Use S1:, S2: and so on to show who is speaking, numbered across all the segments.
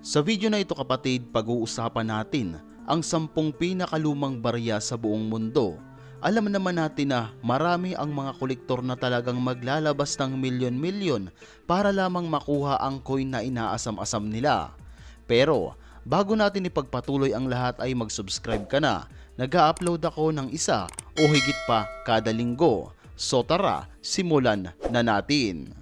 S1: Sa video na ito kapatid, pag-uusapan natin ang sampung pinakalumang barya sa buong mundo. Alam naman natin na marami ang mga kolektor na talagang maglalabas ng milyon-milyon para lamang makuha ang coin na inaasam-asam nila. Pero bago natin ipagpatuloy ang lahat ay mag-subscribe ka na. Nag-upload ako ng isa o higit pa kada linggo. So tara, simulan na natin.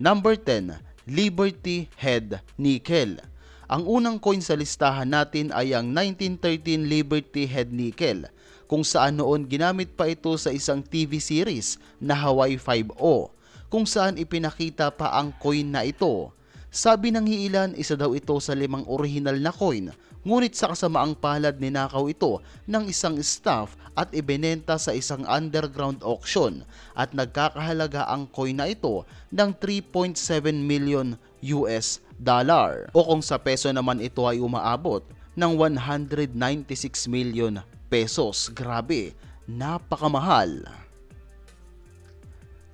S1: Number 10, Liberty Head Nickel. Ang unang coin sa listahan natin ay ang 1913 Liberty Head Nickel kung saan noon ginamit pa ito sa isang TV series na Hawaii 5O kung saan ipinakita pa ang coin na ito. Sabi ng iilan, isa daw ito sa limang original na coin ngunit sa kasamaang palad ninakaw ito ng isang staff at ibinenta sa isang underground auction at nagkakahalaga ang coin na ito ng 3.7 million US dollar o kung sa peso naman ito ay umaabot ng 196 million pesos. Grabe, napakamahal.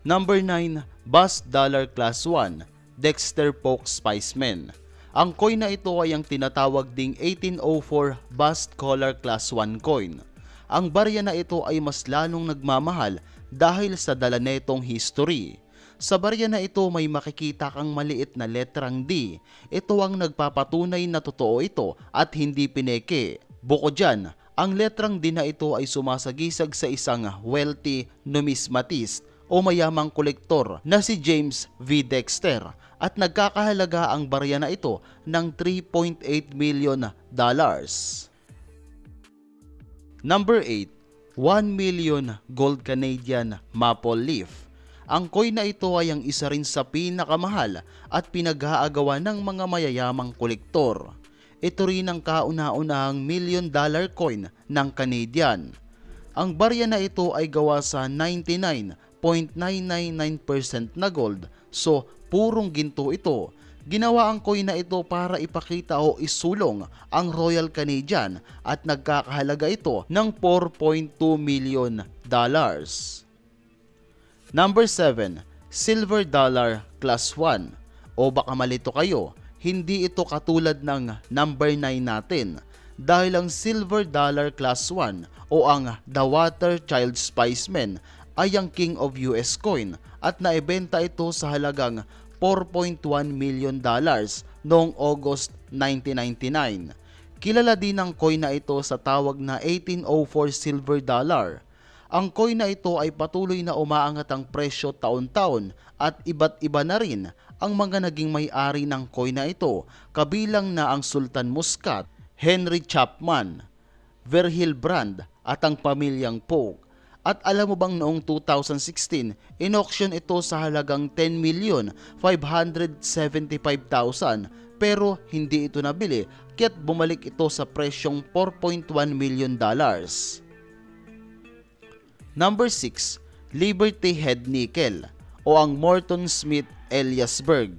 S1: Number 9, Bus Dollar Class 1, Dexter Polk Spiceman. Ang coin na ito ay ang tinatawag ding 1804 Bust Collar Class 1 coin. Ang barya na ito ay mas lalong nagmamahal dahil sa dala netong history. Sa barya na ito may makikita kang maliit na letrang D. Ito ang nagpapatunay na totoo ito at hindi pineke. Bukod dyan, ang letrang D na ito ay sumasagisag sa isang wealthy numismatist o mayamang kolektor na si James V. Dexter at nagkakahalaga ang barya na ito ng 3.8 million dollars. Number 8, 1 million gold Canadian maple leaf. Ang coin na ito ay ang isa rin sa pinakamahal at pinag-aagawa ng mga mayayamang kolektor. Ito rin ang kauna-unahang million dollar coin ng Canadian. Ang barya na ito ay gawa sa 99.999% na gold so purong ginto ito. Ginawa ang coin na ito para ipakita o isulong ang Royal Canadian at nagkakahalaga ito ng 4.2 million dollars. Number 7, Silver Dollar Class 1. O baka malito kayo, hindi ito katulad ng number 9 natin dahil ang Silver Dollar Class 1 o ang The Water Child Spiceman ay ang King of US coin at naibenta ito sa halagang 4.1 million dollars noong August 1999. Kilala din ang coin na ito sa tawag na 1804 silver dollar. Ang coin na ito ay patuloy na umaangat ang presyo taon-taon at iba't iba na rin ang mga naging may-ari ng coin na ito kabilang na ang Sultan Muscat, Henry Chapman, Verhil Brand at ang pamilyang Polk. At alam mo bang noong 2016, in-auction ito sa halagang 10 million 575,000 pero hindi ito nabili kaya't bumalik ito sa presyong 4.1 million dollars. Number 6, Liberty Head Nickel o ang Morton Smith Eliasberg.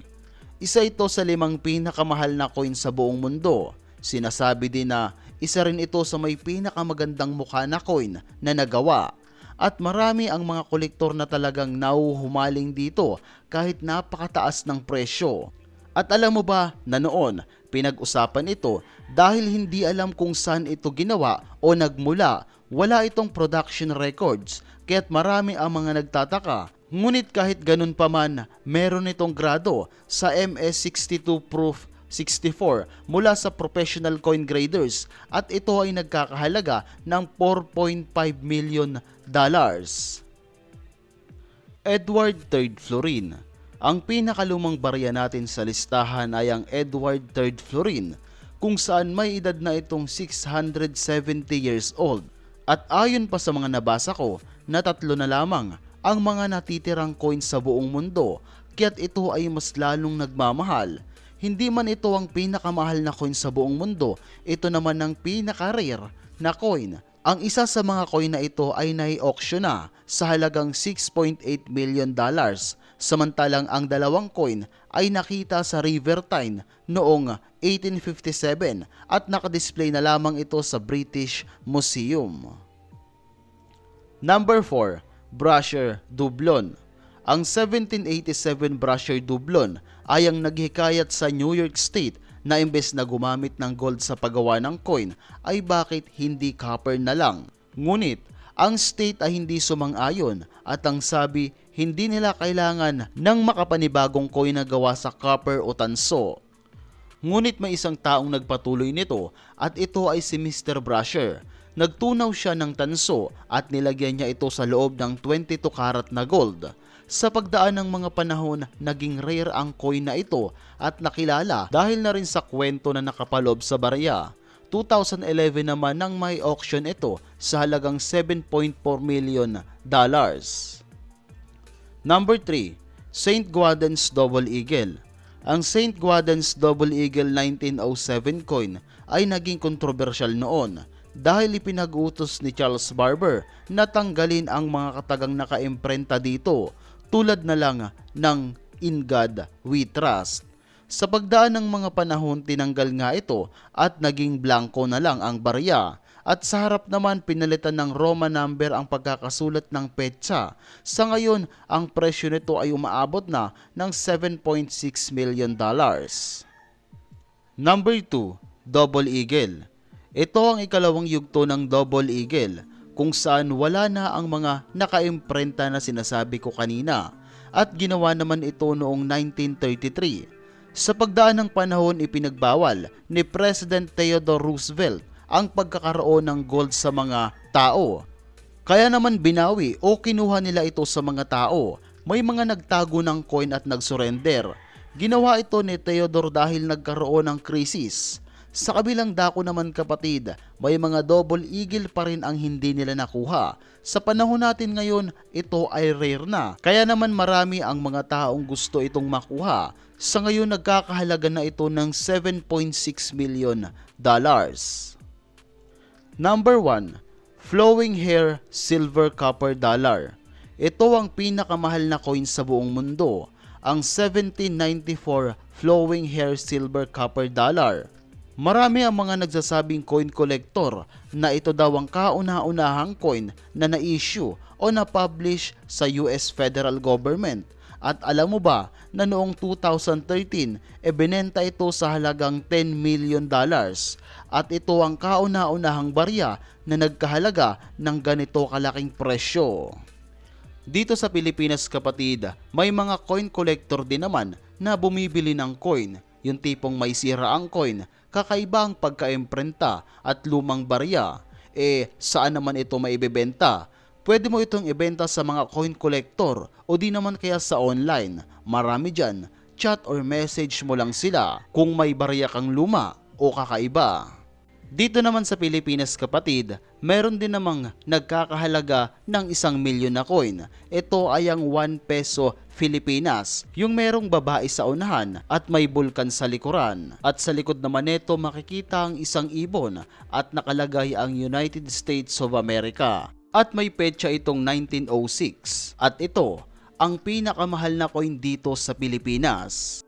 S1: Isa ito sa limang pinakamahal na coin sa buong mundo. Sinasabi din na isa rin ito sa may pinakamagandang mukha na coin na nagawa at marami ang mga kolektor na talagang nauhumaling dito kahit napakataas ng presyo. At alam mo ba na noon pinag-usapan ito dahil hindi alam kung saan ito ginawa o nagmula, wala itong production records kaya't marami ang mga nagtataka. Ngunit kahit ganun pa man, meron itong grado sa MS62 Proof 64 mula sa professional coin graders at ito ay nagkakahalaga ng 4.5 million dollars. Edward III Florin Ang pinakalumang barya natin sa listahan ay ang Edward III Florin kung saan may edad na itong 670 years old at ayon pa sa mga nabasa ko na tatlo na lamang ang mga natitirang coins sa buong mundo kaya't ito ay mas lalong nagmamahal hindi man ito ang pinakamahal na coin sa buong mundo, ito naman ang pinaka-rare na coin. Ang isa sa mga coin na ito ay nai-auction na sa halagang 6.8 million dollars, samantalang ang dalawang coin ay nakita sa River Tyne noong 1857 at nakadisplay na lamang ito sa British Museum. Number 4, Brasher Dublon. Ang 1787 Brasher Dublon ay ang naghikayat sa New York State na imbes na gumamit ng gold sa paggawa ng coin ay bakit hindi copper na lang. Ngunit ang state ay hindi sumang-ayon at ang sabi hindi nila kailangan ng makapanibagong coin na gawa sa copper o tanso. Ngunit may isang taong nagpatuloy nito at ito ay si Mr. Brasher. Nagtunaw siya ng tanso at nilagyan niya ito sa loob ng 22 karat na gold. Sa pagdaan ng mga panahon, naging rare ang coin na ito at nakilala dahil na rin sa kwento na nakapalob sa barya. 2011 naman nang may auction ito sa halagang 7.4 million dollars. Number 3, St. Gaudens Double Eagle. Ang St. Gaudens Double Eagle 1907 coin ay naging kontrobersyal noon dahil ipinag-utos ni Charles Barber na tanggalin ang mga katagang nakaimprenta dito tulad na lang ng In God We Trust. Sa pagdaan ng mga panahon tinanggal nga ito at naging blanco na lang ang barya at sa harap naman pinalitan ng Roman number ang pagkakasulat ng petsa. Sa ngayon, ang presyo nito ay umaabot na ng 7.6 million dollars. Number 2, Double Eagle. Ito ang ikalawang yugto ng Double Eagle kung saan wala na ang mga nakaimprenta na sinasabi ko kanina at ginawa naman ito noong 1933. Sa pagdaan ng panahon ipinagbawal ni President Theodore Roosevelt ang pagkakaroon ng gold sa mga tao. Kaya naman binawi o kinuha nila ito sa mga tao. May mga nagtago ng coin at nagsurrender. Ginawa ito ni Theodore dahil nagkaroon ng krisis. Sa kabilang dako naman kapatid, may mga double eagle pa rin ang hindi nila nakuha. Sa panahon natin ngayon, ito ay rare na. Kaya naman marami ang mga taong gusto itong makuha. Sa ngayon nagkakahalaga na ito ng 7.6 million dollars. Number 1, Flowing Hair Silver Copper Dollar. Ito ang pinakamahal na coin sa buong mundo, ang 1794 Flowing Hair Silver Copper Dollar. Marami ang mga nagsasabing coin collector na ito daw ang kauna-unahang coin na na-issue o na-publish sa US federal government. At alam mo ba na noong 2013, ebinenta ito sa halagang 10 million dollars at ito ang kauna-unahang barya na nagkahalaga ng ganito kalaking presyo. Dito sa Pilipinas kapatid, may mga coin collector din naman na bumibili ng coin, yung tipong may sira ang coin, kakaiba ang pagkaimprenta at lumang barya. Eh, saan naman ito maibebenta? Pwede mo itong ibenta sa mga coin collector o di naman kaya sa online. Marami dyan, chat or message mo lang sila kung may barya kang luma o kakaiba. Dito naman sa Pilipinas kapatid, meron din namang nagkakahalaga ng isang milyon na coin. Ito ay ang 1 peso Pilipinas, yung merong babae sa unahan at may bulkan sa likuran. At sa likod naman nito makikita ang isang ibon at nakalagay ang United States of America. At may petsa itong 1906 at ito ang pinakamahal na coin dito sa Pilipinas.